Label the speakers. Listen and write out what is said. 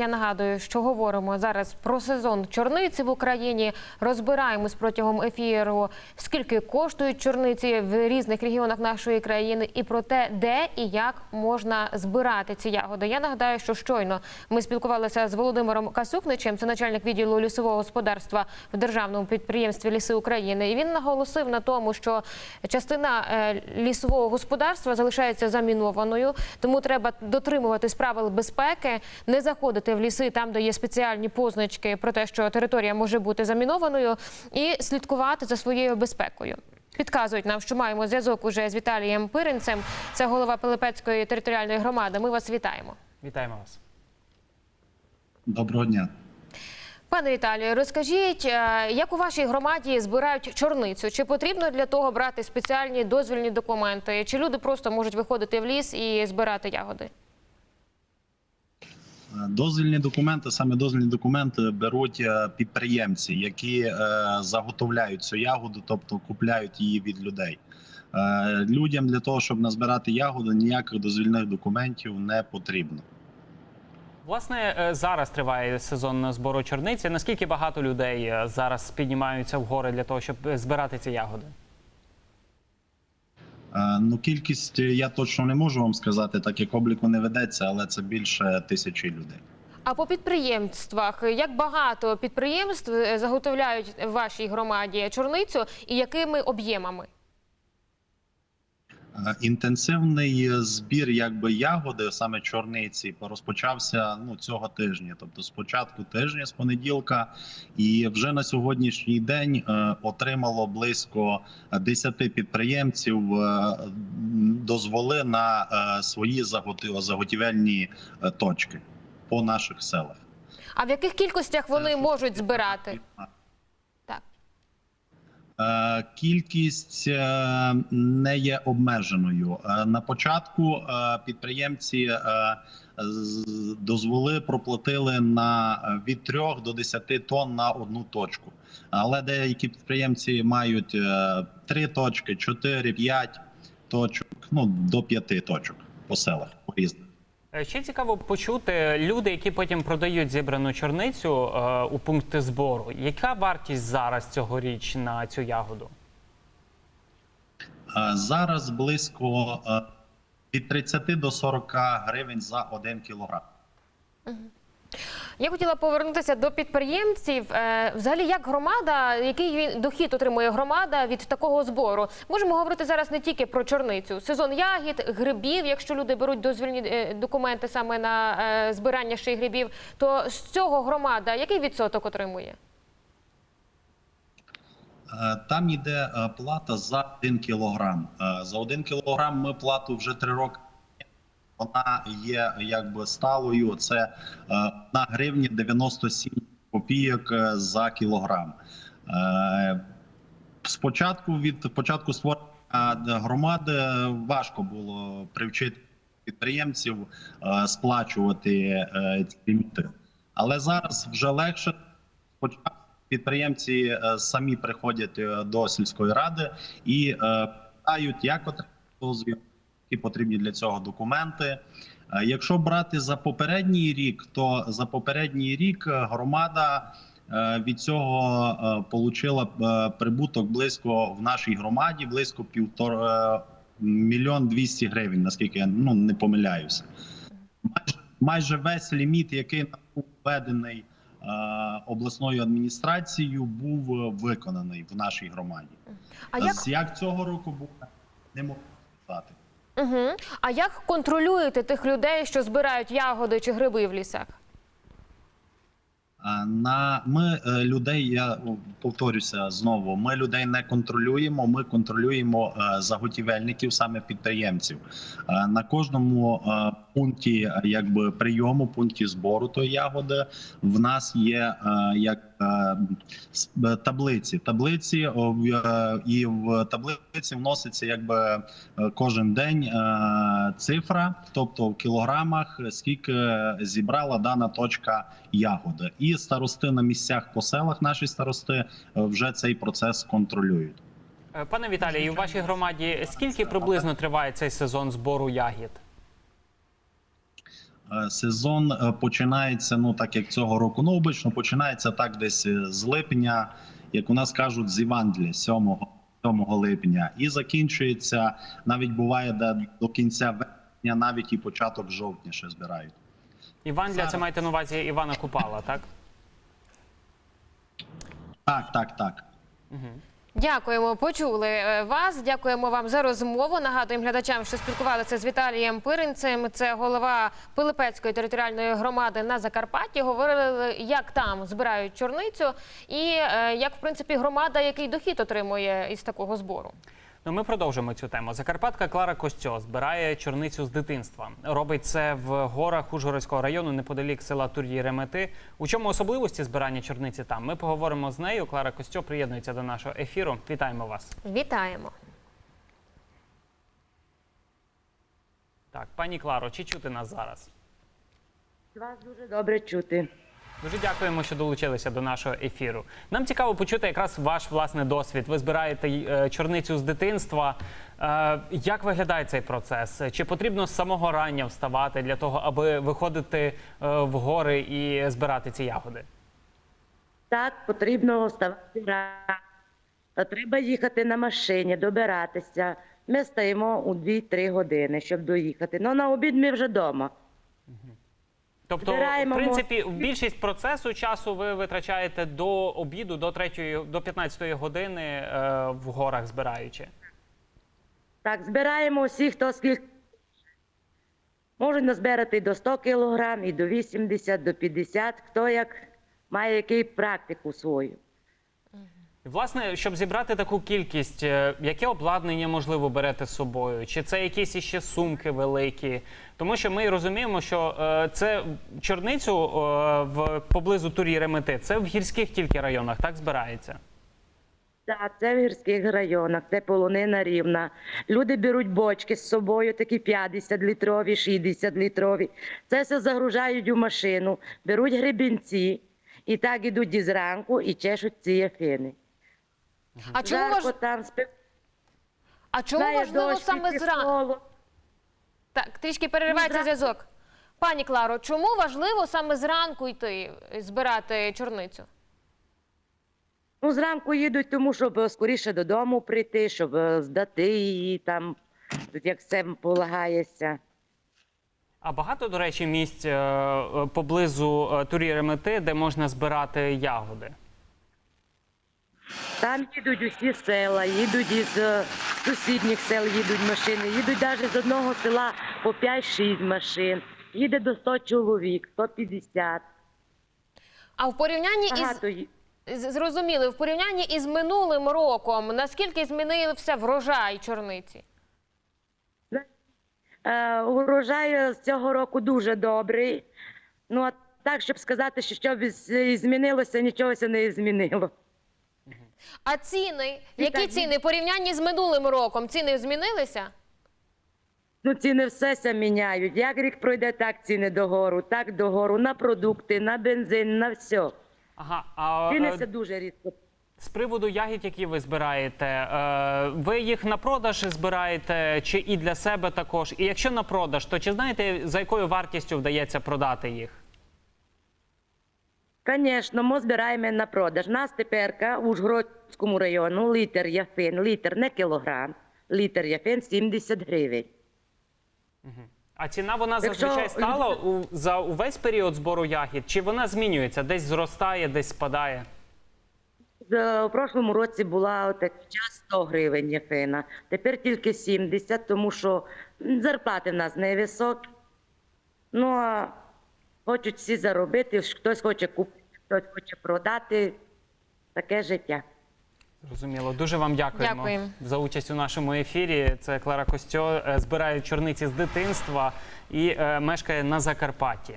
Speaker 1: я нагадую, що говоримо зараз про сезон чорниці в Україні. Розбираємось протягом ефіру, скільки коштують чорниці в різних регіонах нашої країни, і про те, де і як можна збирати ці ягоди. Я нагадаю, що щойно ми спілкувалися з Володимиром Касюкничем, це начальник відділу лісового господарства в державному підприємстві Ліси України. І він наголосив на тому, що частина е, лісового господарства залишається замінованою, тому треба дотримуватись правил безпеки, не заходити в ліси там, де є спеціальні позначки про те, що територія може бути замінованою, і слідкувати за своєю безпекою. Підказують нам, що маємо зв'язок уже з Віталієм Пиринцем. Це голова Пилипецької територіальної громади. Ми вас вітаємо.
Speaker 2: Вітаємо вас.
Speaker 3: Доброго дня.
Speaker 1: Пане Віталію, розкажіть, е, як у вашій громаді збирають чорницю? Чи потрібно для того брати спеціальні дозвільні документи? Чи люди просто можуть виходити в ліс і збирати ягоди?
Speaker 3: Дозвільні документи, саме дозвільні документи беруть е, підприємці, які е, заготовляють цю ягоду, тобто купляють її від людей. Е, Людям для того, щоб назбирати ягоду, ніяких дозвільних документів не потрібно.
Speaker 2: Власне, зараз триває сезон збору чорниці. Наскільки багато людей зараз піднімаються в гори для того, щоб збирати ці ягоди?
Speaker 3: Е, Ну, кількість я точно не можу вам сказати, так як обліку не ведеться, але це більше тисячі людей.
Speaker 1: А по підприємствах як багато підприємств е, заготовляють в вашій громаді чорницю і якими об'ємами?
Speaker 3: Е, Інтенсивний збір якби ягоди, саме чорниці, розпочався ну цього тижня, тобто з початку тижня, з понеділка, і вже на сьогоднішній день е, отримало близько 10 підприємців е, дозволи на е, свої заготів- заготівельні точки по наших селах.
Speaker 1: А в яких кількостях вони
Speaker 3: Це
Speaker 1: можуть збирати?
Speaker 3: Кількість е, не є обмеженою. Е, На початку е, підприємці дозволи проплатили на від 3 до 10 тонн на одну точку. Але деякі підприємці мають 3 точки, 4, 5 точок, ну до 5 точок по селах по різних.
Speaker 2: Е, Ще цікаво почути люди, які потім продають зібрану чорницю е, у пункти збору. Яка вартість зараз цьогоріч на цю ягоду?
Speaker 3: Е, Зараз близько е, від 30 до 40 гривень за 1 кілограм.
Speaker 1: Я хотіла повернутися до підприємців. Е, Взагалі, як громада, який він дохід отримує громада від такого збору? Можемо говорити зараз не тільки про чорницю, сезон ягід, грибів. Якщо люди беруть дозвільні е, документи саме на е, збирання ще й грибів, то з цього громада який відсоток отримує?
Speaker 3: Там йде плата за 1 кілограм. За 1 кілограм ми плату вже 3 роки. Вона є якби сталою. Це е, 1 гривня 97 копійок е, за кілограм. Е, Спочатку від початку створення громади важко було привчити підприємців сплачувати ці ліміти. Але зараз вже легше. Підприємці самі приходять до сільської ради і питають, як отримати дозвіл, які потрібні для цього документи. Е, Якщо брати за попередній рік, то за попередній рік е, громада е, від цього отримала прибуток близько в нашій громаді близько півтора мільйон двісті гривень, наскільки я ну не помиляюся. Майже, майже весь ліміт, який був введений обласною адміністрацією, був виконаний в нашій громаді.
Speaker 1: А як,
Speaker 3: як цього року буде, не можу сказати.
Speaker 1: Угу. а як контролюєте тих людей, що збирають ягоди чи гриби в лісах?
Speaker 3: На ми е, людей, я повторюся знову. Ми людей не контролюємо. Ми контролюємо е, заготівельників, саме підприємців. Е, На кожному пункті, якби прийому, пункті збору тої ягоди, в нас є як таблиці. Таблиці о, в- е, і в таблиці вноситься якби е, кожен день е, цифра, тобто в кілограмах, скільки зібрала дана точка ягоди. І старости на місцях по селах, наші старости е, вже цей процес контролюють.
Speaker 2: Е, Пане Віталію, у вашій громаді скільки приблизно триває цей сезон збору ягід?
Speaker 3: Е, Сезон е, починається, ну так як цього року, ну обично починається так десь е, з липня, як у нас кажуть, з Івангелія, 7, 7 липня, і закінчується навіть буває, де до кінця вересня, навіть і початок жовтня ще збирають.
Speaker 2: Іван, для це маєте на увазі Івана Купала, так?
Speaker 3: Так, так, так.
Speaker 1: Дякуємо, почули е, вас. Дякуємо вам за розмову. Нагадуємо глядачам, що спілкувалися з Віталієм Пиринцем. Це голова Пилипецької територіальної громади на Закарпатті. Говорили, як там збирають чорницю, і е, як в принципі громада який дохід отримує із такого збору.
Speaker 2: Ну, ми продовжимо цю тему. Закарпатка Клара Костьо збирає чорницю з дитинства. Робить це в горах Ужгородського району неподалік села Тур'ї Ремети. У чому особливості збирання чорниці там? Ми поговоримо з нею. Клара Костьо приєднується до нашого ефіру. Вітаємо вас.
Speaker 1: Вітаємо.
Speaker 2: Так, пані Кларо, чи чути нас зараз?
Speaker 4: Вас дуже добре чути.
Speaker 2: Дуже дякуємо, що долучилися до нашого ефіру. Нам цікаво почути якраз ваш власний досвід. Ви збираєте е, чорницю з дитинства. Е, Як виглядає цей процес? Чи потрібно з самого рання вставати для того, аби виходити е, в гори і збирати ці ягоди?
Speaker 4: Так, потрібно вставати рано. Треба їхати на машині, добиратися. Ми стаємо у 2-3 години, щоб доїхати. Ну, на обід ми вже вдома.
Speaker 2: Тобто,
Speaker 4: Збираємо
Speaker 2: в принципі, більшість процесу часу ви витрачаєте до обіду, до 3, до 15 години е, в горах збираючи.
Speaker 4: Так, збираємо всіх, хто скільки. Можуть назбирати і до 100 кілограм, і до 80, до 50, хто як має який практику свою.
Speaker 2: Власне, щоб зібрати таку кількість, е, яке обладнання можливо берете з собою? Чи це якісь іще сумки великі? Тому що ми розуміємо, що е, це чорницю е, в поблизу Турі Ремети, це в гірських тільки районах, так збирається.
Speaker 4: Так, це в гірських районах, це полонина рівна. Люди беруть бочки з собою, такі 50 літрові, 60 літрові. Це все загружають у машину, беруть гребінці і так ідуть із ранку і чешуть ці яфини.
Speaker 1: А чому важ...
Speaker 4: там спи-
Speaker 1: а чому
Speaker 4: знає
Speaker 1: важливо
Speaker 4: дощ,
Speaker 1: саме зранку? Так, трішки переривається
Speaker 4: Ну,
Speaker 1: зв'язок. Пані Кларо, чому важливо саме зранку йти збирати чорницю?
Speaker 4: Ну, зранку їдуть, тому щоб е, скоріше додому прийти, щоб е, здати її там, як все полагається.
Speaker 2: А багато, до речі, місць е, поблизу Турі Ремети, де можна збирати ягоди.
Speaker 4: Там їдуть усі села, їдуть із е, сусідніх сел, їдуть машини, їдуть навіть з одного села по 5-6 машин. Їде до 100 чоловік, 150.
Speaker 1: А в порівнянні
Speaker 4: Багато ї-
Speaker 1: З- Зрозуміли, в порівнянні із минулим роком, наскільки змінився врожай чорниці?
Speaker 4: Е, Урожай е, з цього року дуже добрий. Ну, а так, щоб сказати, що що б змінилося, нічого не змінило.
Speaker 1: А ціни, які ціни в порівнянні з минулим роком? Ціни змінилися?
Speaker 4: Ну, ціни все ся міняють. Як рік пройде, так ціни догору, так догору, на продукти, на бензин, на все.
Speaker 2: Ага, а
Speaker 4: Ціни
Speaker 2: е,
Speaker 4: ся дуже рідко.
Speaker 2: З приводу ягід, які ви збираєте, е, ви їх на продаж збираєте чи і для себе також? І якщо на продаж, то чи знаєте за якою вартістю вдається продати їх?
Speaker 4: Звісно, ми збираємо на продаж. Нас тепер у Ужгородському району літр яфин, літр не кілограм, літр яфин 70 гривень.
Speaker 2: А ціна вона
Speaker 4: Якщо-
Speaker 2: зазвичай стала у, за увесь період збору ягід? Чи вона змінюється? Десь зростає, десь спадає?
Speaker 4: З- У прошлому році була так, час 100 гривень яфина, тепер тільки 70, тому що м, зарплати в нас невисокі. Ну, а хочуть всі заробити, хтось хоче купити, хтось хоче продати. Таке життя.
Speaker 2: Зрозуміло. Дуже вам дякуємо
Speaker 1: Дякуємо.
Speaker 2: за участь у нашому ефірі. Це Клара Костьо, е, збирає чорниці з дитинства і е, мешкає на Закарпатті.